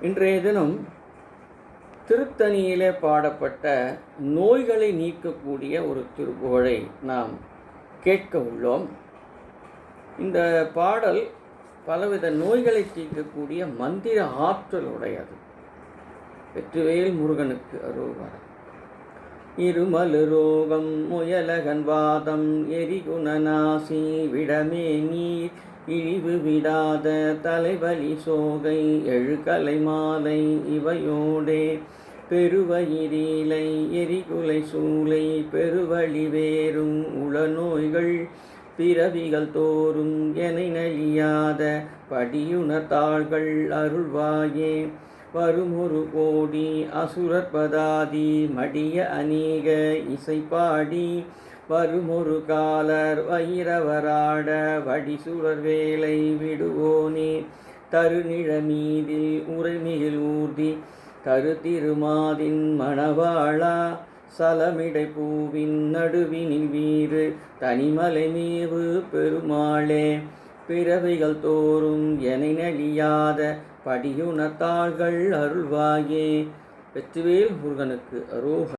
இன்றைய தினம் திருத்தணியிலே பாடப்பட்ட நோய்களை நீக்கக்கூடிய ஒரு திருப்புகழை நாம் கேட்க உள்ளோம். இந்த பாடல் பலவித நோய்களை தீர்க்கக்கூடிய மந்திர ஆற்றல் உடையது. வெற்றிவேல் முருகனுக்கு அருள்வார் இருமலு ரோகம் முயலகன் வாதம் எரிகுணநாசி விடமே நீர் இழிவு விடாத தலைவலி சோகை எழுக்கலை மாலை இவையோடே. பெருவயிரீலை எரிகுலை சூளை பெருவழி வேறும் உளநோய்கள் பிறவிகள் தோறும் என நழியாத படியுணர்த்தாள்கள் அருள்வாயே. வருமொரு கோடி அசுரற்பதாதி மடிய அநேக இசைப்பாடி. வருமொரு காலர் வைரவராட வடிசுரர் வேலை விடுவோனே. தருநிழமீதில் உரைமிகில் ஊர்தி தரு திருமாதின் மணவாளா. சலமிடை பூவின் நடுவினில் வீறு தனிமலை மேவு பெருமாளே. பிறவைகள் தோறும் என நலியாத படியுணர்த்தாள்கள் அருள்வாயே. வெற்றிவேல் முருகனுக்கு அரோக